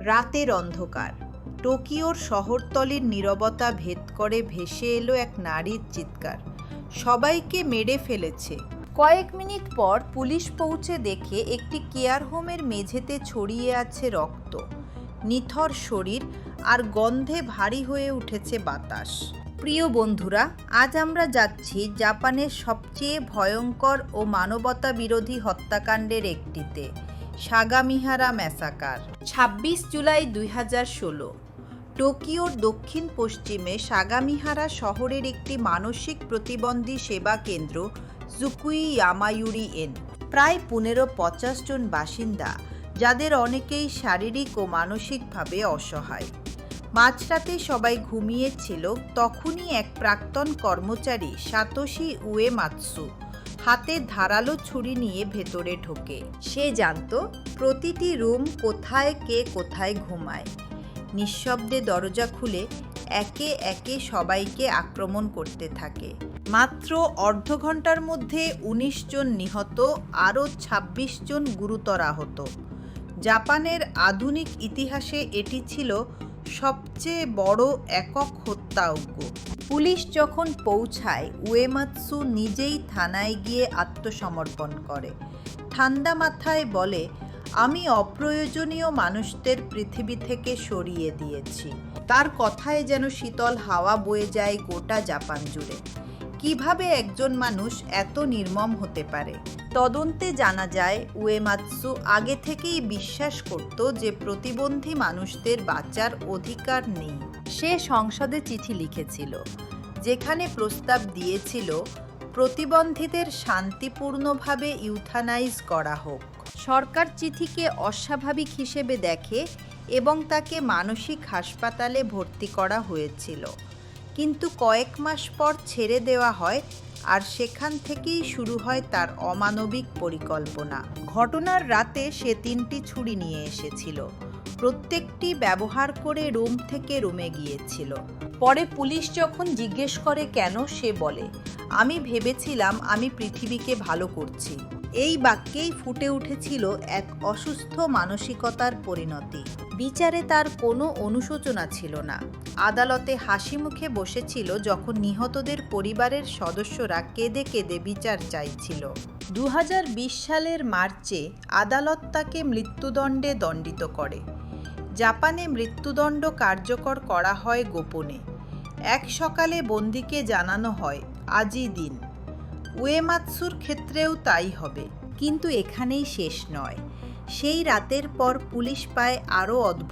রাতের অন্ধকার। টোকিওর শহরতলির নীরবতা ভেদ করে ভেসে এলো এক নারীর চিৎকার। সবাইকে মেরে ফেলেছে। কয়েক মিনিট পর পুলিশ পৌঁছে দেখে একটি কেয়ার হোমের মেঝেতে ছড়িয়ে আছে রক্ত। নিথর শরীর আর গন্ধে ভারী হয়ে উঠেছে বাতাস। প্রিয় বন্ধুরা, আজ আমরা যাচ্ছি জাপানের সবচেয়ে ভয়ঙ্কর ও মানবতা বিরোধী হত্যাকাণ্ডের একটিতে। সাগামিহারা ম্যাসাকার। ছাব্বিশ জুলাই দুই হাজার ষোলো, টোকিওর দক্ষিণ পশ্চিমে সাগামিহারা শহরের একটি মানসিক প্রতিবন্ধী সেবা কেন্দ্র জুকুই ইয়ামায়ুরি এন। প্রায় পনেরো পঞ্চাশ জন বাসিন্দা, যাদের অনেকেই শারীরিক ও মানসিকভাবে অসহায়। মাঝরাতে সবাই ঘুমিয়েছিল, তখনই এক প্রাক্তন কর্মচারী, সাতোশি উয়েমাতসু হাতে ধারালো ছুরি নিয়ে ভেতরে ঢোকে। সে জানতো, প্রতিটি রুম কোথায় কে কোথায় ঘুমায়? নিঃশব্দে দরজা খুলে একে একে সবাইকে আক্রমণ করতে থাকে। মাত্র অর্ধ ঘণ্টার মধ্যে ১৯ জন নিহত, আরও ২৬ জন গুরুতর আহত। জাপানের আধুনিক ইতিহাসে এটি ছিল সবচেয়ে বড় একক হত্যাযজ্ঞ। পুলিশ যখন পৌঁছায় উয়েমাৎসু নিজেই থানায় গিয়ে আত্মসমর্পণ করে। ঠান্ডা মাথায় বলে আমি অপ্রয়োজনীয় মানুষদের পৃথিবী থেকে সরিয়ে দিয়েছি। তার কথায় যেন শীতল হাওয়া বয়ে যায় গোটা জাপান জুড়ে। কীভাবে একজন মানুষ এত নির্মম হতে পারে? তদন্তে জানা যায়, উয়েমাতসু আগে থেকেই বিশ্বাস করত যে প্রতিবন্ধী মানুষদের বাঁচার অধিকার নেই। সে সংসদে চিঠি লিখেছিল, যেখানে প্রস্তাব দিয়েছিল, প্রতিবন্ধীদের শান্তিপূর্ণভাবে ইউথানাইজ করা হোক। সরকার চিঠিকে অস্বাভাবিক হিসেবে দেখে এবং তাকে মানসিক হাসপাতালে ভর্তি করা হয়েছিল। কিন্তু কয়েক মাস পর ছেড়ে দেওয়া হয় আর সেখান থেকেই শুরু হয় তার অমানবিক পরিকল্পনা। ঘটনার রাতে সে তিনটি ছুরি নিয়ে এসেছিল। প্রত্যেকটি ব্যবহার করে রুম থেকে রুমে গিয়েছিল। পরে পুলিশ যখন জিজ্ঞেস করে কেন, সে বলে, আমি ভেবেছিলাম আমি পৃথিবীকে ভালো করছি। এই বাক্যেই ফুটে উঠেছিল এক অসুস্থ মানসিকতার পরিণতি। বিচারে তার কোনো অনুশোচনা ছিল না। আদালতে হাসি মুখে বসেছিল যখন নিহতদের পরিবারের সদস্যরা কেঁদে কেঁদে বিচার চাইছিল। দু হাজার বিশ সালের মার্চে আদালত তাকে মৃত্যুদণ্ডে দণ্ডিত করে। জাপানে মৃত্যুদণ্ড কার্যকর করা হয় গোপনে। এক সকালে বন্দিকে জানানো হয় আজই দিন উয়েমাতসুর ক্ষেত্রেও তাই হবে, কিন্তু এখানেই শেষ নয়। সেই রাতের পর পুলিশ পায় আরও অদ্ভুত